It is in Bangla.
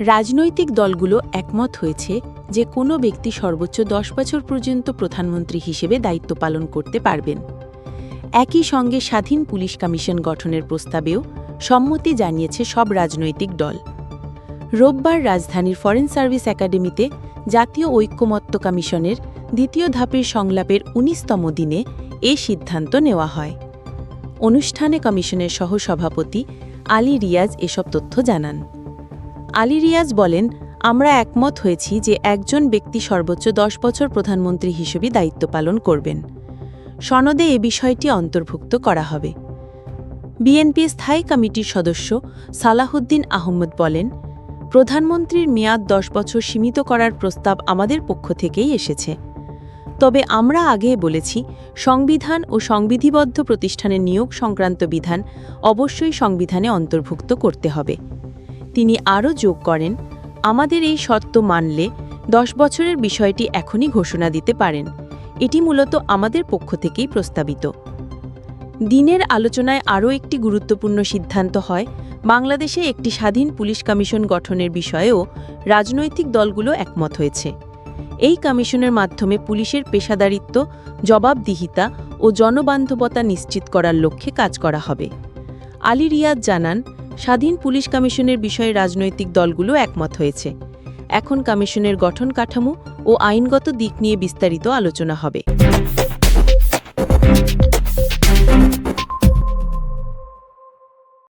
রাজনৈতিক দলগুলো একমত হয়েছে যে কোনো ব্যক্তি সর্বোচ্চ দশ বছর পর্যন্ত প্রধানমন্ত্রী হিসেবে দায়িত্ব পালন করতে পারবেন। একই সঙ্গে স্বাধীন পুলিশ কমিশন গঠনের প্রস্তাবেও সম্মতি জানিয়েছে সব রাজনৈতিক দল। রোববার রাজধানীর ফরেন সার্ভিস একাডেমিতে জাতীয় ঐক্যমত্য কমিশনের দ্বিতীয় ধাপের সংলাপের উনিশতম দিনে এ সিদ্ধান্ত নেওয়া হয়। অনুষ্ঠানে কমিশনের সহসভাপতি আলী রিয়াজ এসব তথ্য জানান। আলী রিয়াজ বলেন, আমরা একমত হয়েছি যে একজন ব্যক্তি সর্বোচ্চ দশ বছর প্রধানমন্ত্রী হিসেবে দায়িত্ব পালন করবেন। সনদে এ বিষয়টি অন্তর্ভুক্ত করা হবে। বিএনপি স্থায়ী কমিটির সদস্য সালাহুদ্দিন আহমদ বলেন, প্রধানমন্ত্রীর মেয়াদ দশ বছর সীমিত করার প্রস্তাব আমাদের পক্ষ থেকেই এসেছে। তবে আমরা আগে বলেছি, সংবিধান ও সংবিধিবদ্ধ প্রতিষ্ঠানের নিয়োগ সংক্রান্ত বিধান অবশ্যই সংবিধানে অন্তর্ভুক্ত করতে হবে। তিনি আরও যোগ করেন, আমাদের এই শর্ত মানলে দশ বছরের বিষয়টি এখনই ঘোষণা দিতে পারেন। এটি মূলত আমাদের পক্ষ থেকেই প্রস্তাবিত। দিনের আলোচনায় আরও একটি গুরুত্বপূর্ণ সিদ্ধান্ত হয়, বাংলাদেশে একটি স্বাধীন পুলিশ কমিশন গঠনের বিষয়েও রাজনৈতিক দলগুলো একমত হয়েছে। এই কমিশনের মাধ্যমে পুলিশের পেশাদারিত্ব, জবাবদিহিতা ও জনবান্ধবতা নিশ্চিত করার লক্ষ্যে কাজ করা হবে। আলী রিয়াদ জানান স্বাধীন পুলিশ কমিশনের বিষয়ে রাজনৈতিক দলগুলো একমত হয়েছে। এখন কমিশনের গঠন কাঠামো ও আইনগত দিক নিয়ে বিস্তারিত আলোচনা হবে।